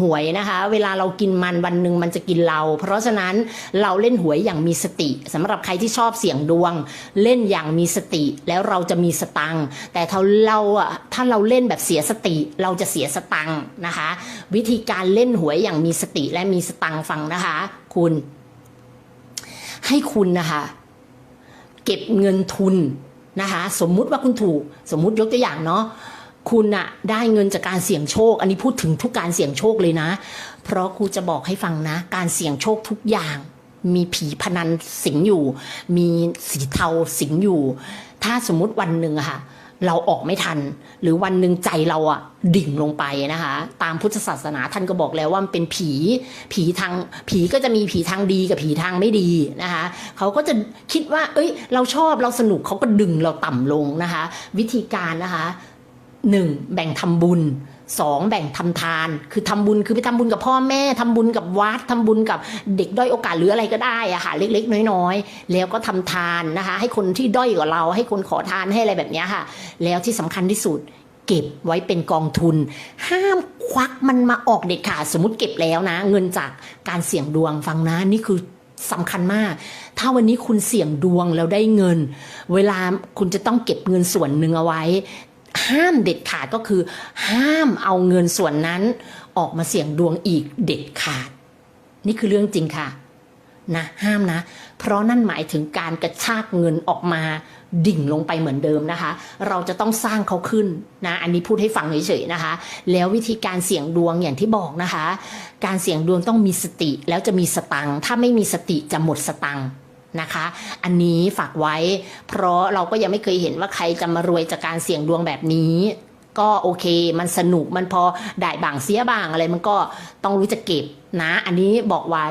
หวยนะคะ เวลาเรากินมันวันหนึ่งมันจะกินเรา เพราะฉะนั้นเราเล่นหวยอย่างมีสติสำหรับใครที่ชอบเสี่ยงดวง เล่นอย่างมีสติแล้วเราจะมีสตังค์แต่ถ้าเราอะถ้าเราเล่นแบบเสียสติ เราจะเสียสตังค์นะคะ วิธีการเล่นหวยอย่างมีสติและมีสตังค์ฟังนะคะ คุณ ให้คุณนะคะ เก็บเงินทุนนะคะ สมมุติว่าคุณถูก สมมุติยกตัวอย่างเนาะ คุณอะได้เงินจากการเสี่ยงโชค อันนี้พูดถึงทุกการเสี่ยงโชคเลยนะ เพราะครูจะบอกให้ฟังนะ การเสี่ยงโชคทุกอย่าง มีผีพนันสิงอยู่ มีสีเทาสิงอยู่ ถ้าสมมุติวันหนึ่งอะค่ะเราออกไม่ทัน หรือวันหนึ่งใจเราอะดิ่งลงไปนะคะ ตามพุทธศาสนาท่านก็บอกแล้วว่ามันเป็นผี ผีทางผีก็จะมีผีทางดีกับผีทางไม่ดีนะคะเขาก็จะคิดว่า เอ้ย เราชอบเราสนุกเขาก็ดึงเราต่ำลงนะคะ วิธีการนะคะ หนึ่งแบ่งทำบุญสองแบ่งทำทาน คือทำบุญคือไปทำบุญกับพ่อแม่ทำบุญกับวัดทำบุญกับเด็กด้อยโอกาสหรืออะไรก็ได้อะค่ะเล็ก ๆ น้อยๆ แล้วก็ทำทานนะคะ ให้คนที่ด้อยกว่าเรา ให้คนขอทานให้อะไรแบบเนี้ยค่ะ แล้วที่สำคัญที่สุดเก็บไว้เป็นกองทุน ห้ามควักมันมาออกเด็ดขาดสมมติเก็บแล้วนะ เงินจากการเสี่ยงดวงฟังนะนี่คือสำคัญมาก ถ้าวันนี้คุณเสี่ยงดวงแล้วได้เงิน เวลาคุณจะต้องเก็บเงินส่วนหนึ่งเอาไว้ ห้ามเด็ดขาดก็คือ ห้ามเอาเงินส่วนนั้น ออกมาเสี่ยงดวงอีกเด็ดขาด นี่คือเรื่องจริงค่ะนะห้ามนะ เพราะนั่นหมายถึงการกระชากเงินออกมาดิ่งลงไปเหมือนเดิมนะคะ เราจะต้องสร้างเขาขึ้นนะ อันนี้พูดให้ฟังเฉยๆนะคะ แล้ววิธีการเสี่ยงดวงอย่างที่บอกนะคะ การเสี่ยงดวงต้องมีสติแล้วจะมีสตังถ้าไม่มีสติจะหมดสตัง นะคะ อันนี้ฝากไว้ เพราะเราก็ยังไม่เคยเห็นว่าใครจะมารวยจากการเสี่ยงดวงแบบนี้ ก็โอเค มันสนุกมันพอได้บางเสียบางอะไรมันก็ต้องรู้จะเก็บนะ อันนี้บอกไว้